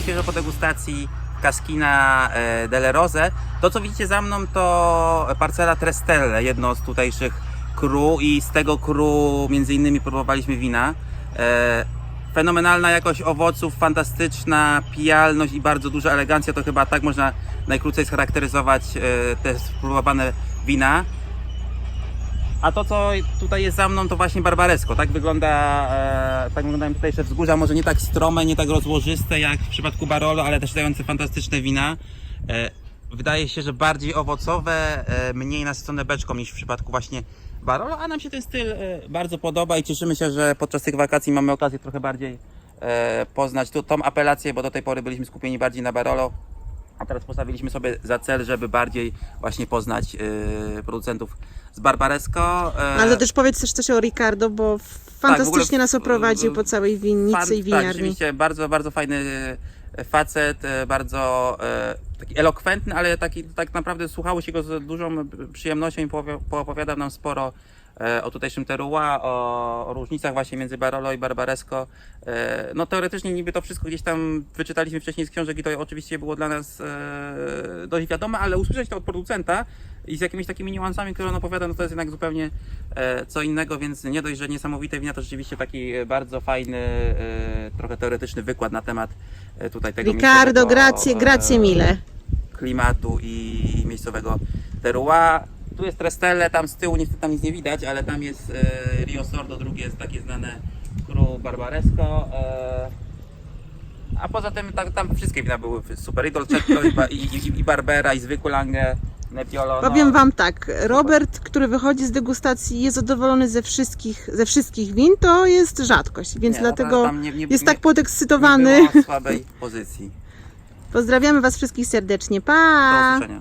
świeżo po degustacji Cascina e, delle Rose. To, co widzicie za mną, to parcela Trestelle, jedno z tutejszych kru i z tego kru między innymi próbowaliśmy wina. E, Fenomenalna jakość owoców, fantastyczna pijalność i bardzo duża elegancja. To chyba tak można najkrócej scharakteryzować e, te spróbowane wina. A to, co tutaj jest za mną, to właśnie barbaresko. Tak wygląda, e, tak wyglądają tutejsze wzgórza, może nie tak strome, nie tak rozłożyste jak w przypadku Barolo, ale też dające fantastyczne wina. E, wydaje się, że bardziej owocowe, e, mniej nasycone beczką niż w przypadku właśnie Barolo, a nam się ten styl e, bardzo podoba i cieszymy się, że podczas tych wakacji mamy okazję trochę bardziej e, poznać tu, tą apelację, bo do tej pory byliśmy skupieni bardziej na Barolo. A teraz postawiliśmy sobie za cel, żeby bardziej właśnie poznać e, producentów z Barbaresco. e, Ale też powiedz też coś o Ricardo, bo fantastycznie nas oprowadził po całej winnicy Fan- i Tak, winiarni. rzeczywiście bardzo, bardzo fajny facet, e, bardzo e, taki elokwentny, ale taki tak naprawdę słuchało się go z dużą przyjemnością i poopowiadał nam sporo e, o tutejszym terroir, o, o różnicach właśnie między Barolo i Barbaresco. No teoretycznie niby to wszystko gdzieś tam wyczytaliśmy wcześniej z książek i to oczywiście było dla nas dość wiadome, ale usłyszeć to od producenta i z jakimiś takimi niuansami, które on opowiada, no to jest jednak zupełnie e, co innego, więc nie dość, że niesamowite wina, to rzeczywiście taki e, bardzo fajny, e, trochę teoretyczny wykład na temat tutaj tego Ricardo, grazie, grazie mille. klimatu i miejscowego terroir. Tu jest Trestelle, tam z tyłu niestety tam nic nie widać, ale tam jest Rio Sordo, drugie jest takie znane Cru Barbaresco. A poza tym tam, tam wszystkie wina były super. I Dolcetto, i, i, i Barbera, i zwykły Lange, Nebbiolo. no. Powiem Wam tak, Robert, który wychodzi z degustacji jest zadowolony ze wszystkich, ze wszystkich win, to jest rzadkość, więc Nie, no, dlatego tam nie- nie- jest nie- tak podekscytowany. Nie było słabej pozycji. Pozdrawiamy Was wszystkich serdecznie. Do Pa! usłyszenia.